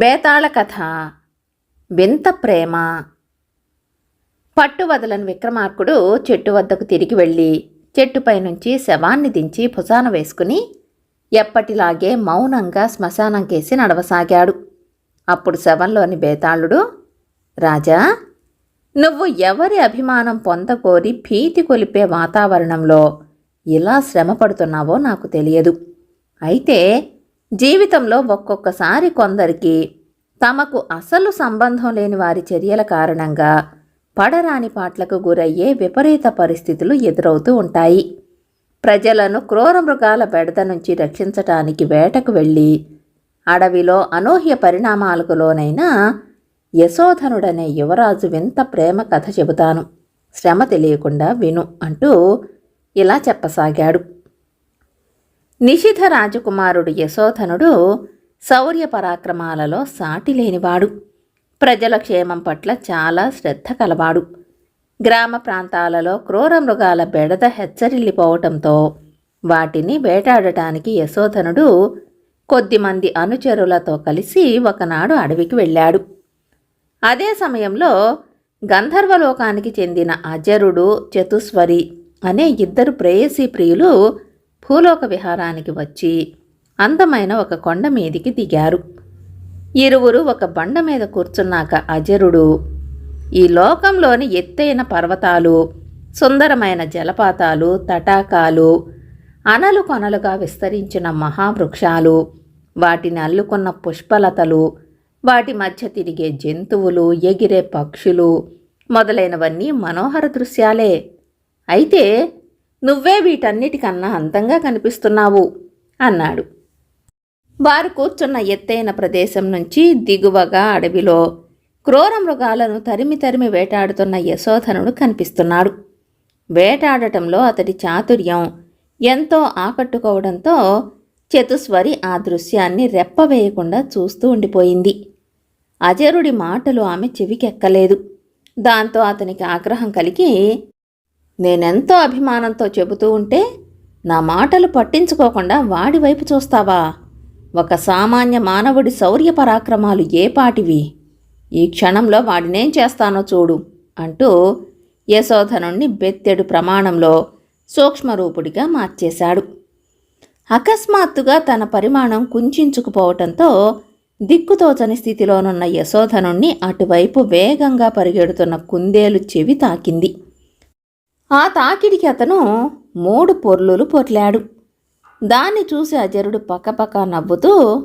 బేతాళ కథ వింత ప్రేమ. పట్టువదలని విక్రమార్కుడు చెట్టు వద్దకు తిరిగి వెళ్ళి చెట్టుపై నుంచి శవాన్ని దించి భుజాన వేసుకుని ఎప్పటిలాగే మౌనంగా శ్మశానంకేసి నడవసాగాడు. అప్పుడు శవంలోని బేతాళుడు రాజా నువ్వు ఎవరి అభిమానం పొందకోరి భీతి కొలిపే వాతావరణంలో ఇలా శ్రమ పడుతున్నావో నాకు తెలియదు. అయితే జీవితంలో ఒక్కొక్కసారి కొందరికి తమకు అసలు సంబంధం లేని వారి చర్యల కారణంగా పడరాని పాట్లకు గురయ్యే విపరీత పరిస్థితులు ఎదురవుతూ ఉంటాయి. ప్రజలను క్రూర మృగాల బెడద నుంచి రక్షించటానికి వేటకు వెళ్ళి అడవిలో అనూహ్య పరిణామాలకు లోనైన యశోధనుడనే యువరాజు వింత ప్రేమ కథ చెబుతాను. శ్రమ తెలియకుండా విను అంటూ ఇలా చెప్పసాగాడు. నిషిధ రాజకుమారుడు యశోధనుడు శౌర్య పరాక్రమాలలో సాటి లేనివాడు ప్రజల క్షేమం పట్ల చాలా శ్రద్ధ కలవాడు. గ్రామ ప్రాంతాలలో క్రూర మృగాల బెడద హెచ్చరిల్లిపోవటంతో వాటిని వేటాడటానికి యశోధనుడు కొద్దిమంది అనుచరులతో కలిసి ఒకనాడు అడవికి వెళ్ళాడు. అదే సమయంలో గంధర్వలోకానికి చెందిన అజరుడు చతుస్వరి అనే ఇద్దరు ప్రేయసీ ప్రియులు భూలోక విహారానికి వచ్చి అందమైన ఒక కొండ మీదికి దిగారు. ఇరువురు ఒక బండ మీద కూర్చున్నాక అజరుడు ఈ లోకంలోని ఎత్తైన పర్వతాలు సుందరమైన జలపాతాలు తటాకాలు అనలు కొనలుగా విస్తరించిన మహావృక్షాలు వాటిని అల్లుకున్న పుష్పలతలు వాటి మధ్య తిరిగే జంతువులు ఎగిరే పక్షులు మొదలైనవన్నీ మనోహర దృశ్యాలే. అయితే నువ్వే వీటన్నిటికన్నా అందంగా కనిపిస్తున్నావు అన్నాడు. వారు కూర్చున్న ఎత్తైన ప్రదేశం నుంచి దిగువగా అడవిలో క్రూర మృగాలను తరిమి తరిమి వేటాడుతున్న యశోధనుడు కనిపిస్తున్నాడు. వేటాడటంలో అతడి చాతుర్యం ఎంతో ఆకట్టుకోవడంతో చతుస్వరి ఆ దృశ్యాన్ని రెప్పవేయకుండా చూస్తూ ఉండిపోయింది. అజరుడి మాటలు ఆమె చెవికెక్కలేదు. దాంతో అతనికి ఆగ్రహం కలిగి నేనెంతో అభిమానంతో చెబుతూ ఉంటే నా మాటలు పట్టించుకోకుండా వాడి వైపు చూస్తావా? ఒక సామాన్య మానవుడి శౌర్య పరాక్రమాలు ఏపాటివి ఈ క్షణంలో వాడినేం చేస్తానో చూడు అంటూ యశోధనుణ్ణి బెత్తెడు ప్రమాణంలో సూక్ష్మరూపుడిగా మార్చేశాడు. అకస్మాత్తుగా తన పరిమాణం కుంచుకుపోవటంతో దిక్కుతోచని స్థితిలోనున్న యశోధనుణ్ణి అటువైపు వేగంగా పరిగెడుతున్న కుందేలు చెవి తాకింది. ఆ తాకిడికి అతను మూడు పొర్లులు పొర్లాడు. దాన్ని చూసి అజరుడు పక్కపక్క నవ్వుతూ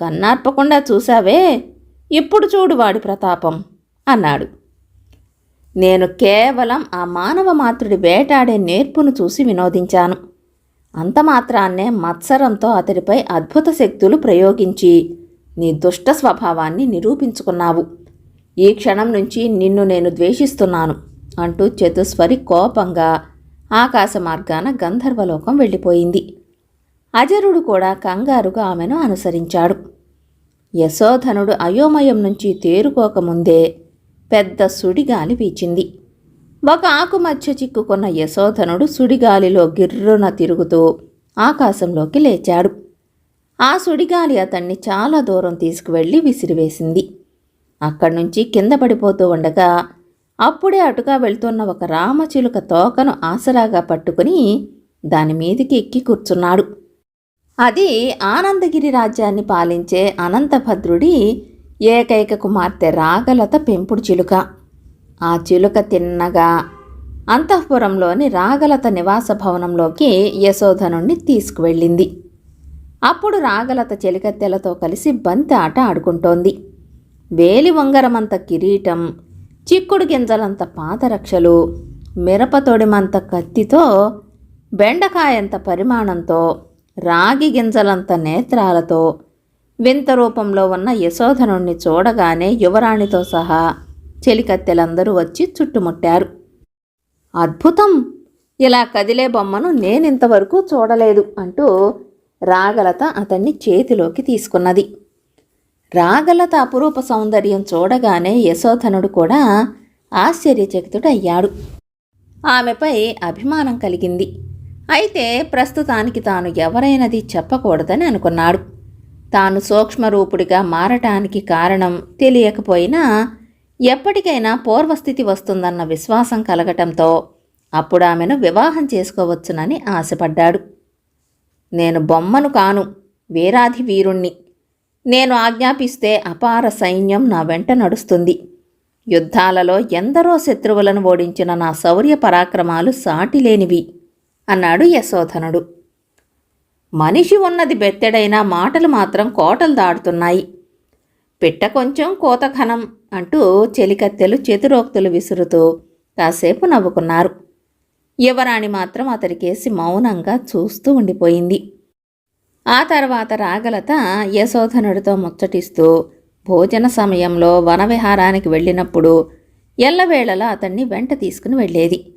కన్నార్పకుండా చూశావే ఇప్పుడు చూడు వాడి ప్రతాపం అన్నాడు. నేను కేవలం ఆ మానవ మాతృడి వేటాడే నేర్పును చూసి వినోదించాను. అంత మాత్రాన్నే మత్సరంతో అతడిపై అద్భుత శక్తులు ప్రయోగించి నీ దుష్ట స్వభావాన్ని నిరూపించుకున్నావు. ఈ క్షణం నుంచి నిన్ను నేను ద్వేషిస్తున్నాను. అంటూ చతుస్వరి కోపంగా ఆకాశ మార్గాన గంధర్వలోకం వెళ్ళిపోయింది. అజరుడు కూడా కంగారుగా ఆమెను అనుసరించాడు. యశోధనుడు అయోమయం నుంచి తేరుకోకముందే పెద్ద సుడిగాలి వీచింది. ఒక ఆకు మధ్య చిక్కుకున్న యశోధనుడు సుడిగాలిలో గిర్రున తిరుగుతూ ఆకాశంలోకి లేచాడు. ఆ సుడిగాలి అతన్ని చాలా దూరం తీసుకువెళ్ళి విసిరివేసింది. అక్కడి నుంచి కింద పడిపోతూ ఉండగా అప్పుడే అటుగా వెళ్తున్న ఒక రామచిలుక తోకను ఆసరాగా పట్టుకుని దాని మీదికి ఎక్కి కూర్చున్నాడు. అది ఆనందగిరి రాజ్యాన్ని పాలించే అనంతభద్రుడి ఏకైక కుమార్తె రాగలత పెంపుడు చిలుక. ఆ చిలుక తిన్నగా అంతఃపురంలోని రాగలత నివాస భవనంలోకి యశోధనుణ్ణి తీసుకువెళ్ళింది. అప్పుడు రాగలత చెలికత్తెలతో కలిసి బంతి ఆట ఆడుకుంటోంది. వేలి వంగరమంత కిరీటం చిక్కుడు గింజలంత పాదరక్షలు మిరపతొడిమంత కత్తితో బెండకాయంత పరిమాణంతో రాగి గింజలంత నేత్రాలతో వింత రూపంలో ఉన్న యశోధనుణ్ణి చూడగానే యువరాణితో సహా చెలికత్తెలందరూ వచ్చి చుట్టుముట్టారు. అద్భుతం! ఇలా కదిలే బొమ్మను నేనింతవరకు చూడలేదు అంటూ రాగలత అతన్ని చేతిలోకి తీసుకున్నది. రాగలత అపురూప సౌందర్యం చూడగానే యశోధనుడు కూడా ఆశ్చర్యచకితుడయ్యాడు. ఆమెపై అభిమానం కలిగింది. అయితే ప్రస్తుతానికి తాను ఎవరైనది చెప్పకూడదని అనుకున్నాడు. తాను సూక్ష్మరూపుడిగా మారటానికి కారణం తెలియకపోయినా ఎప్పటికైనా పూర్వస్థితి వస్తుందన్న విశ్వాసం కలగటంతో అప్పుడు ఆమెను వివాహం చేసుకోవచ్చునని ఆశపడ్డాడు. నేను బొమ్మను కాను వీరాధి వీరుణ్ణి నేను ఆజ్ఞాపిస్తే అపార సైన్యం నా వెంట నడుస్తుంది. యుద్ధాలలో ఎందరో శత్రువులను ఓడించిన నా శౌర్య పరాక్రమాలు సాటిలేనివి అన్నాడు యశోధనుడు. మనిషి ఉన్నది బెత్తెడైనా మాటలు మాత్రం కోటలు దాడుతున్నాయి పిట్ట కొంచెం కోత ఘనం అంటూ చెలికత్తెలు చేతురోక్తులు విసురుతూ కాసేపు నవ్వుకున్నారు. యువరాణి మాత్రం అతడికేసి మౌనంగా చూస్తూ ఉండిపోయింది. ఆ తర్వాత రాగలత యశోధనుడితో ముచ్చటిస్తూ భోజన సమయంలో వనవిహారానికి వెళ్ళినప్పుడు ఎల్లవేళలా అతన్ని వెంట తీసుకుని వెళ్ళేది.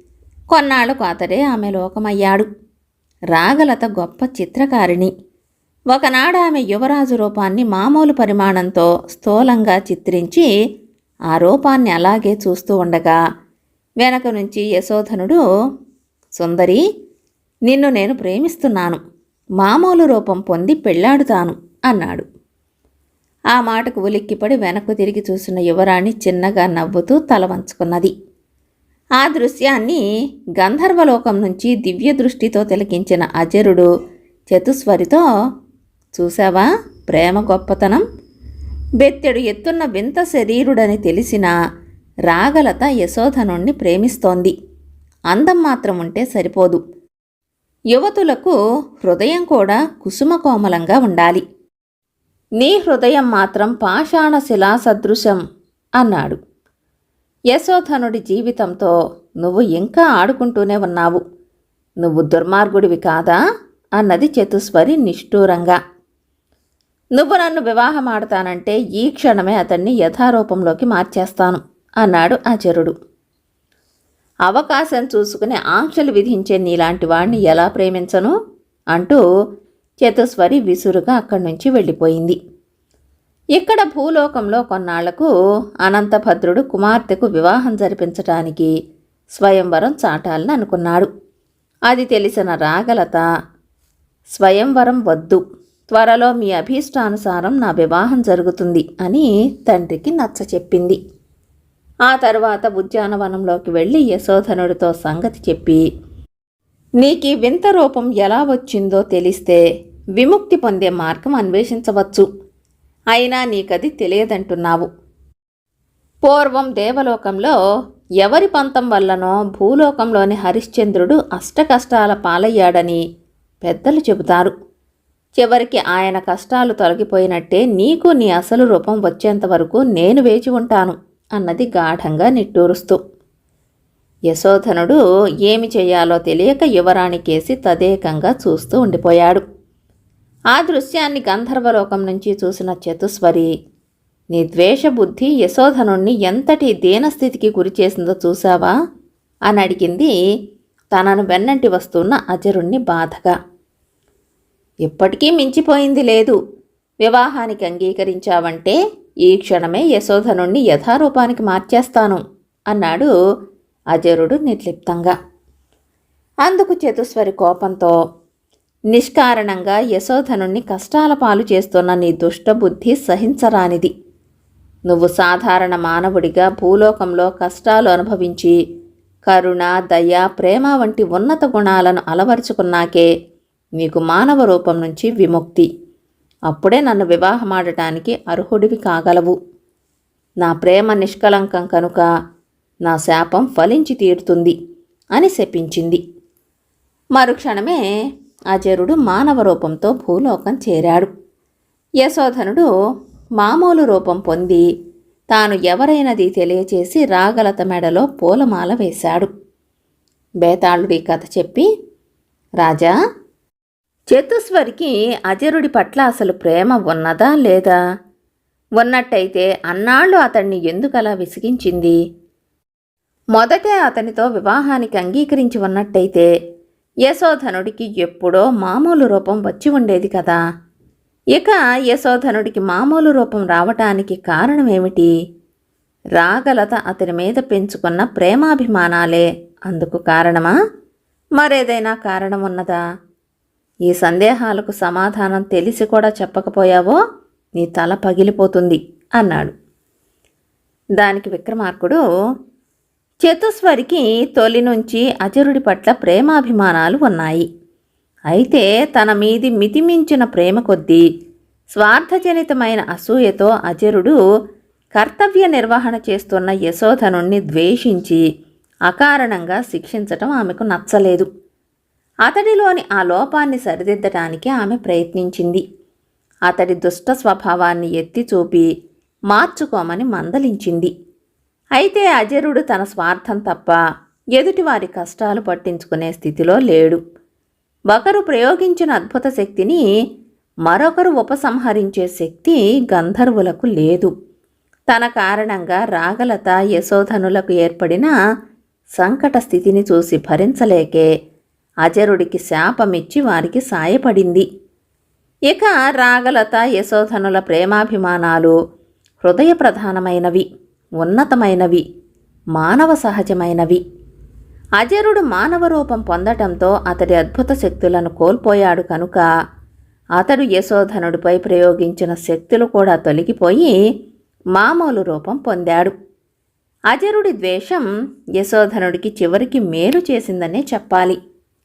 కొన్నాళ్ళకు అతడే ఆమె లోకమయ్యాడు. రాగలత గొప్ప చిత్రకారిణి. ఒకనాడు ఆమె యువరాజు రూపాన్ని మామూలు పరిమాణంతో స్థూలంగా చిత్రించి ఆ రూపాన్ని అలాగే చూస్తూ ఉండగా వెనక నుంచి యశోధనుడు సుందరి నిన్ను నేను ప్రేమిస్తున్నాను. మామూలు రూపం పొంది పెళ్ళాడుతాను అన్నాడు. ఆ మాటకు ఉలిక్కిపడి వెనక్కు తిరిగి చూసిన యువరాణి చిన్నగా నవ్వుతూ తల వంచుకున్నది. ఆ దృశ్యాన్ని గంధర్వలోకం నుంచి దివ్య దృష్టితో తిలకించిన అజరుడు చతుస్వరితో చూసావా ప్రేమ గొప్పతనం. బెత్తెడు ఎత్తున్న వింత శరీరుడని తెలిసిన రాగలత యశోధనుణ్ణి ప్రేమిస్తోంది. అందం మాత్రం ఉంటే సరిపోదు. యువతులకు హృదయం కూడా కుసుమకోమలంగా ఉండాలి. నీ హృదయం మాత్రం పాషాణ శిలా సదృశం అన్నాడు. యశోధనుడి జీవితంతో నువ్వు ఇంకా ఆడుకుంటూనే ఉన్నావు. నువ్వు దుర్మార్గుడివి కాదా? అన్నది చతుస్వరి నిష్ఠూరంగా. నువ్వు నన్ను వివాహమాడతానంటే ఈ క్షణమే అతన్ని యథారూపంలోకి మార్చేస్తాను అన్నాడు ఆచరుడు అవకాశం చూసుకుని ఆంక్షలు విధించే నీలాంటి వాణ్ణి ఎలా ప్రేమించను? అంటూ చతుస్వరి విసురుగా అక్కడి నుంచి వెళ్ళిపోయింది. ఇక్కడ భూలోకంలో కొన్నాళ్ళకు అనంతభద్రుడు కుమార్తెకు వివాహం జరిపించటానికి స్వయంవరం చాటాలని అనుకున్నాడు. అది తెలిసిన రాగలత స్వయంవరం వద్దు త్వరలో మీ అభీష్టానుసారం నా వివాహం జరుగుతుంది అని తండ్రికి నచ్చ చెప్పింది ఆ తర్వాత ఉద్యానవనంలోకి వెళ్ళి యశోధనుడితో సంగతి చెప్పి నీకీ వింత రూపం ఎలా వచ్చిందో తెలిస్తే విముక్తి పొందే మార్గం అన్వేషించవచ్చు. అయినా నీకది తెలియదంటున్నావు. పూర్వం దేవలోకంలో ఎవరి పంతం వల్లనో భూలోకంలోని హరిశ్చంద్రుడు అష్టకష్టాల పాలయ్యాడని పెద్దలు చెబుతారు. చివరికి ఆయన కష్టాలు తొలగిపోయినట్టే నీకు నీ అసలు రూపం వచ్చేంత వరకు నేను వేచి ఉంటాను. అన్నది గాఢంగా నిట్టూరుస్తూ. యశోధనుడు ఏమి చేయాలో తెలియక యువరాణి కేసి తదేకంగా చూస్తూ ఉండిపోయాడు. ఆ దృశ్యాన్ని గంధర్వలోకం నుంచి చూసిన చతుస్వరి నీ ద్వేషబుద్ధి యశోధనుణ్ణి ఎంతటి దీనస్థితికి గురిచేసిందో చూసావా అని అడిగింది తనను వెన్నంటి వస్తున్న అజరుణ్ణి బాధగా. ఇప్పటికీ మించిపోయింది లేదు. వివాహానికి అంగీకరించావంటే ఈ క్షణమే యశోధనుణ్ణి యథారూపానికి మార్చేస్తాను అన్నాడు అజరుడు నిర్లిప్తంగా. అందుకు చతుస్వరి కోపంతో నిష్కారణంగా యశోధనుణ్ణి కష్టాల పాలు చేస్తున్న నీ దుష్టబుద్ధి సహించరానిది. నువ్వు సాధారణ మానవుడిగా భూలోకంలో కష్టాలు అనుభవించి కరుణ దయ ప్రేమ వంటి ఉన్నత గుణాలను అలవరుచుకున్నాకే నీకు మానవ రూపం నుంచి విముక్తి. అప్పుడే నన్ను వివాహమాడటానికి అర్హుడివి కాగలవు. నా ప్రేమ నిష్కలంకం కనుక నా శాపం ఫలించి తీరుతుంది అని శపించింది. మరుక్షణమే అజరుడు మానవ రూపంతో భూలోకం చేరాడు. యశోధనుడు మామూలు రూపం పొంది తాను ఎవరైనది తెలియచేసి రాగలత మెడలో పూలమాల వేశాడు. బేతాళుడి కథ చెప్పి రాజా చతుస్వరికి అజరుడి పట్ల అసలు ప్రేమ ఉన్నదా లేదా? ఉన్నట్టయితే అన్నాళ్ళు అతన్ని ఎందుకలా విసిగించింది? మొదటే అతనితో వివాహానికి అంగీకరించి ఉన్నట్టయితే యశోధనుడికి ఎప్పుడో మామూలు రూపం వచ్చి ఉండేది కదా. ఇక యశోధనుడికి మామూలు రూపం రావటానికి కారణమేమిటి రాగలత అతని మీద పెంచుకున్న ప్రేమాభిమానాలే అందుకు కారణమా? మరేదైనా కారణం ఉన్నదా? ఈ సందేహాలకు సమాధానం తెలిసి కూడా చెప్పకపోయావో నీ తల పగిలిపోతుంది అన్నాడు. దానికి విక్రమార్కుడు చతుస్వరికి తొలి నుంచి అజరుడి పట్ల ప్రేమాభిమానాలు ఉన్నాయి. అయితే తన మీది మితిమించిన ప్రేమ కొద్దీ స్వార్థజనితమైన అసూయతో అజరుడు కర్తవ్య నిర్వహణ చేస్తున్న యశోధనుణ్ణి ద్వేషించి అకారణంగా శిక్షించటం ఆమెకు నచ్చలేదు. అతడిలోని ఆ లోపాన్ని సరిదిద్దటానికి ఆమె ప్రయత్నించింది. అతడి దుష్ట స్వభావాన్ని ఎత్తి చూపి మార్చుకోమని మందలించింది. అయితే అజరుడు తన స్వార్థం తప్ప ఎదుటివారి కష్టాలు పట్టించుకునే స్థితిలో లేడు. ఒకరు ప్రయోగించిన అద్భుత శక్తిని మరొకరు ఉపసంహరించే శక్తి గంధర్వులకు లేదు. తన కారణంగా రాగలత యశోధనులకు ఏర్పడిన సంకట స్థితిని చూసి భరించలేకే అజరుడికి శాపమిచ్చి వారికి సాయపడింది. ఇక రాగలత యశోధనుల ప్రేమాభిమానాలు హృదయ ప్రధానమైనవి ఉన్నతమైనవి మానవ సహజమైనవి. అజరుడు మానవ రూపం పొందటంతో అతడి అద్భుత శక్తులను కోల్పోయాడు కనుక అతడు యశోధనుడిపై ప్రయోగించిన శక్తులు కూడా తొలగిపోయి మామూలు రూపం పొందాడు. అజరుడి ద్వేషం యశోధనుడికి చివరికి మేలు చేసిందనే చెప్పాలి.